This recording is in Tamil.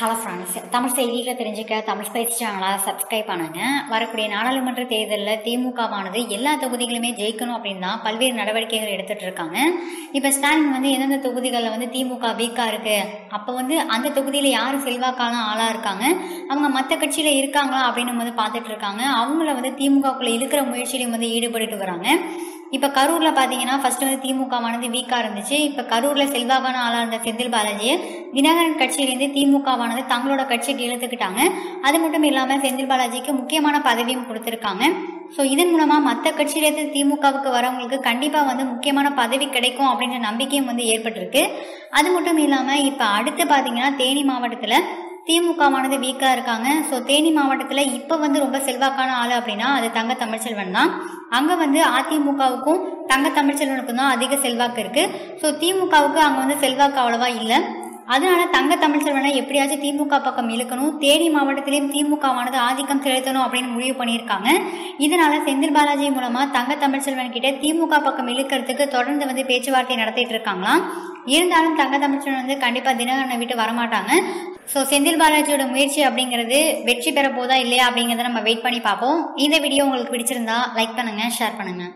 ஹலோ ஃப்ரெண்ட்ஸ் தமிழ் செய்திகளை தெரிஞ்சுக்க தமிழ் ஸ்பைஸ் சேனலாக சப்ஸ்கிரைப் பண்ணுங்க. வரக்கூடிய நாடாளுமன்ற தேர்தலில் திமுகவானது எல்லா தொகுதிகளுமே ஜெயிக்கணும் அப்படின்னு தான் பல்வேறு நடவடிக்கைகள் எடுத்துட்டு இருக்காங்க. இப்போ ஸ்டாலின் வந்து எந்தெந்த தொகுதிகளில் வந்து திமுக வீக்காக இருக்கு? அப்போ வந்து அந்த தொகுதியில் யார் செல்வாக்கான ஆளாக இருக்காங்க? அவங்க மற்ற கட்சியில் இருக்காங்களா அப்படின்னு வந்து பார்த்துட்டு இருக்காங்க. அவங்கள வந்து திமுகக்குள்ளே இருக்கிற முயற்சியிலையும் வந்து ஈடுபட்டுட்டு வராங்க. இப்போ கரூரில் பார்த்தீங்கன்னா ஃபர்ஸ்ட் வந்து திமுகவானது வீக்காக இருந்துச்சு. இப்போ கரூரில் செல்வாக்கான ஆளாக இருந்த செந்தில் பாலாஜியை தினகரன் கட்சியிலேருந்து திமுகவானது தங்களோட கட்சிக்கு இழுத்துக்கிட்டாங்க. அது மட்டும் இல்லாமல் செந்தில் பாலாஜிக்கு முக்கியமான பதவியும் கொடுத்துருக்காங்க. ஸோ இதன் மூலமாக மற்ற கட்சியிலேருந்து திமுகவுக்கு வரவங்களுக்கு கண்டிப்பாக வந்து முக்கியமான பதவி கிடைக்கும் அப்படின்ற நம்பிக்கையும் வந்து ஏற்பட்டிருக்கு. அது மட்டும் இல்லாமல் இப்போ அடுத்து பார்த்தீங்கன்னா தேனி மாவட்டத்தில் திமுகவானது வீக்காக இருக்காங்க. ஸோ தேனி மாவட்டத்தில் இப்போ வந்து ரொம்ப செல்வாக்கான ஆள் அப்படின்னா அது தங்க தமிழ்ச்செல்வன் தான். அங்கே வந்து அதிமுகவுக்கும் தங்க தமிழ்ச்செல்வனுக்கும் தான் அதிக செல்வாக்கு இருக்குது ஸோ திமுகவுக்கு அங்கே வந்து செல்வாக்கு அவ்வளவா இல்லை. அதனால தங்க தமிழ்ச்செல்வனை எப்படியாச்சும் திமுக பக்கம் இழுக்கணும் தேனி மாவட்டத்திலையும் திமுகவானது ஆதிக்கம் செலுத்தணும் அப்படின்னு முடிவு பண்ணியிருக்காங்க. இதனால செந்தில் பாலாஜி மூலமா தங்க தமிழ்ச்செல்வன் கிட்ட திமுக பக்கம் இழுக்கிறதுக்கு தொடர்ந்து வந்து பேச்சுவார்த்தை நடத்திட்டு இருக்காங்களாம் இருந்தாலும் தங்க தமிழ்ச்செல்வன் வந்து கண்டிப்பா தினகரனை விட்டு வரமாட்டாங்க. ஸோ செந்தில் பாலாஜியோட முயற்சி அப்படிங்கிறது வெற்றி பெற போதா இல்லையா அப்படிங்கிறத நம்ம வெயிட் பண்ணி பார்ப்போம். இந்த வீடியோ உங்களுக்கு பிடிச்சிருந்தா லைக் பண்ணுங்க ஷேர் பண்ணுங்க.